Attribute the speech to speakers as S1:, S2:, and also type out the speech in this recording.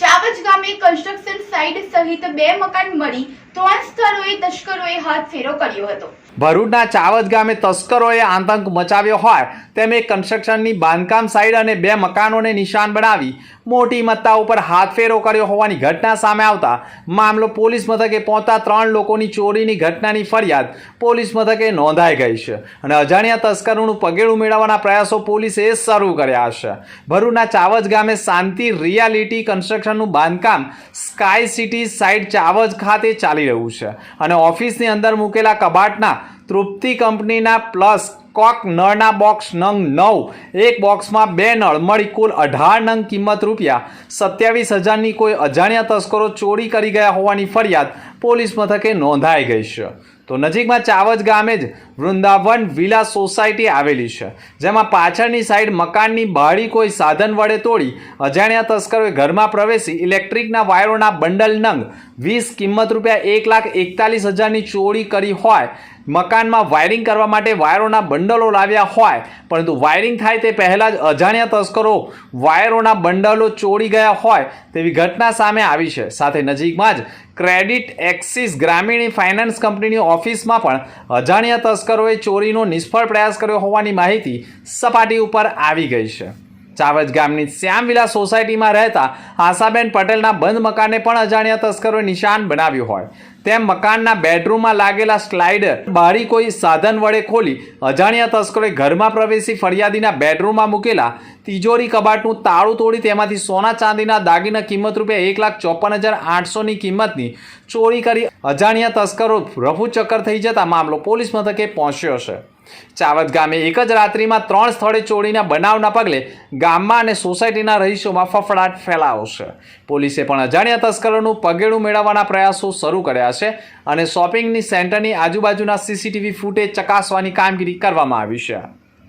S1: ચાવજ ગામે construction site સહિત બે મકાન મળી. ત્રણ સ્થળોએ તસ્કરોએ હાથફેરો કર્યો હતો.
S2: ભરૂચના ચાવજ ગામે તસ્કરોએ આતંક મચાવ્યો હોય તેમ એક કન્સ્ટ્રક્શનની બાંધકામ સાઇટ અને બે મકાનોને નિશાન બનાવી મોટી મત્તા ઉપર હાથફેરો કર્યો હોવાની ઘટના સામે આવતા મામલો પોલીસ મથકે પહોંચતા ત્રણ લોકોની ચોરીની ઘટનાની ફરિયાદ પોલીસ મથકે નોંધાઈ ગઈ છે અને અજાણ્યા તસ્કરોનું પગેડું મેળવવાના પ્રયાસો પોલીસે શરૂ કર્યા છે. ભરૂચના ચાવજ ગામે શાંતિ રિયાલિટી કન્સ્ટ્રક્શનનું બાંધકામ સ્કાય સિટી સાઇટ ચાવજ ખાતે ચાલી રહ્યું છે. અને ઓફિસની અંદર મૂકેલા કબાટના તૃપ્તિ કંપનીના પ્લસ કોક નળના બોક્સ નંગ નવ, એક બોક્સમાં બે નળ મળી કુલ અઢાર નંગ કિંમત રૂપિયા. સત્યાવીસ હજારની કોઈ અજાણ્યા તસ્કરો ચોરી કરી ગયા હોવાની ફરિયાદ પોલીસ મથકે નોંધાઈ ગઈ છે. તો નજીકમાં ચાવજ ગામે જ વૃંદાવન વિલા સોસાયટી આવેલી છે, જેમાં પાછળની સાઈડ મકાનની બાળી કોઈ સાધન વડે તોડી અજાણ્યા તસ્કરોએ ઘરમાં પ્રવેશી ઇલેક્ટ્રિકના વાયરોના બંડલ નંગ વીસ કિંમત રૂપિયા એક લાખ એકતાલીસ હજારની ચોરી કરી હોય, મકાનમાં વાયરિંગ કરવા માટે વાયરોના બંડલો લાવ્યા હોય, પરંતુ વાયરિંગ થાય તે પહેલાં જ અજાણ્યા તસ્કરો વાયરોના બંડલો ચોરી ગયા હોય તેવી ઘટના સામે આવી છે. સાથે નજીકમાં જ ક્રેડિટ એક્સિસ ગ્રામીણ ફાઇનાન્સ કંપનીની ઓફિસમાં પણ અજાણ્યા તસ્કરોએ ચોરીનો નિષ્ફળ પ્રયાસ કર્યો હોવાની માહિતી સપાટી ઉપર આવી ગઈ છે. ચાવજ ગામની શ્યામવિલા સોસાયટીમાં રહેતા આશાબેન પટેલના બંધ મકાનને પણ અજાણ્યા તસ્કરોએ નિશાન બનાવ્યું હોય. તેમ મકાનના બેડરૂમમાં લાગેલા સ્લાઇડર બારી કોઈ સાધન વડે ખોલી અજાણ્યા તસ્કરોએ ઘરમાં પ્રવેશી ફરિયાદીના બેડરૂમમાં મૂકેલા તિજોરી કબાટનું તાળું તોડી તેમાંથી સોના ચાંદીના દાગીના કિંમત રૂપિયા એક લાખ ચોપન હજાર આઠસોની કિંમતની ચોરી કરી અજાણ્યા તસ્કરો રફુચક્કર થઈ જતા મામલો પોલીસ મથકે પહોંચ્યો છે. ચાવત ગામે એક જ રાત્રિમાં ત્રણ સ્થળે ચોરીના બનાવના પગલે ગામમાં અને સોસાયટીના રહીશોમાં ફફડાટ ફેલાવો છે. પોલીસે પણ અજાણ્યા તસ્કરોનું પગેડું મેળવવાના પ્રયાસો શરૂ કર્યા છે અને શોપિંગની સેન્ટરની આજુબાજુના સીસીટીવી ફૂટેજ ચકાસવાની કામગીરી કરવામાં આવી છે.